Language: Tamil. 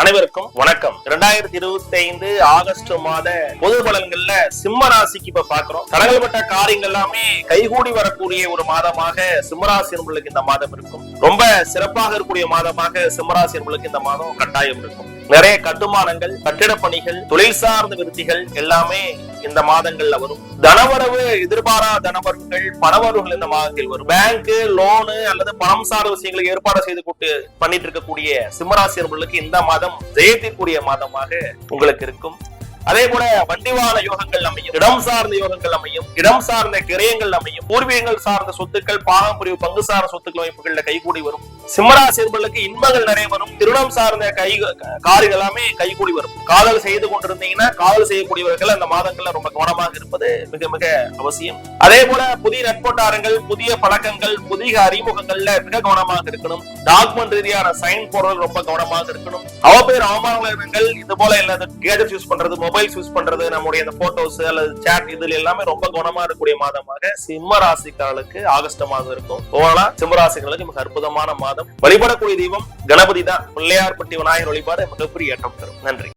அனைவருக்கும் வணக்கம். இரண்டாயிரத்தி இருபத்தி ஐந்து ஆகஸ்ட் மாத பொது பலன்கள்ல சிம்ம ராசிக்கு இப்ப பாக்குறோம். தடங்கல்பட்ட காரியங்கள் எல்லாமே கைகூடி வரக்கூடிய ஒரு மாதமாக சிம்மராசி என்பளுக்கு இந்த மாதம் இருக்கும். ரொம்ப சிறப்பாக இருக்கக்கூடிய மாதமாக சிம்மராசி என்பளுக்கு இந்த மாதம் கட்டாயம் இருக்கும். நிறைய கட்டுமானங்கள் கட்டிட பணிகள் தொழில் சார்ந்த விருத்திகள் எல்லாமே இந்த மாதங்கள்ல வரும். தனவரவு எதிர்பாரா தனவரவுகள் பணவரவுகள் இந்த மாதத்தில் வரும். பேங்க் லோனு அல்லது பணம் சார்ந்த விஷயங்களை ஏற்பாடு செய்து கொண்டு பண்ணிட்டு இருக்கக்கூடிய சிம்மராசி இந்த மாதம் ஜெயத்திற்குரிய மாதமாக உங்களுக்கு இருக்கும். அதே போல வண்டிவான யோகங்கள் அமையும் இடம் சார்ந்த யோகங்கள் அமையும் இடம் சார்ந்த கிரயங்கள் அமையும் பூர்வீகங்கள் சார்ந்த சொத்துக்கள் பாகப்பிரிவு பங்கு சார்ந்த சொத்துக்கள் அமைப்புகள்ல கைகூடி வரும். சிம்மராசி என்பர்களுக்கு இன்பங்கள் நிறைய வரும். திருடம் சார்ந்த கை காரியம் எல்லாமே கைகூடி வரும். காதல் செய்து கொண்டிருந்தீங்கன்னா காதல் செய்யக்கூடியவர்கள் அந்த மாதங்கள்ல ரொம்ப கவனமாக இருப்பது மிக மிக அவசியம். அதே போல புதிய நட்போட்டாரங்கள் புதிய பழக்கங்கள் புதிய அறிமுகங்கள்ல மிக கவனமாக இருக்கணும். டாக்குமெண்ட் ரீதியான சைன் போடுறது ரொம்ப கவனமாக இருக்கணும். அவ பேர் அவமானங்கள் இது போல இல்லாத கேஜெட் யூஸ் பண்றது மொபைல்ஸ் யூஸ் பண்றது நம்முடைய இந்த போட்டோஸ் அல்லது சேட் இதுல எல்லாமே ரொம்ப குணமா இருக்கக்கூடிய மாதமாக சிம்ம ராசிக்காரர்களுக்கு ஆகஸ்ட் மாதம் இருக்கும். ஓவரா சிம்ம ராசிக்காரர்களுக்கு மிக அற்புதமான மாதம். வழிபடக்கூடிய தெய்வம் கணபதி தான். பிள்ளையார்பட்டி விநாயகர் வழிபாடு மிகப்பெரிய ஏற்றம் தரும். நன்றி.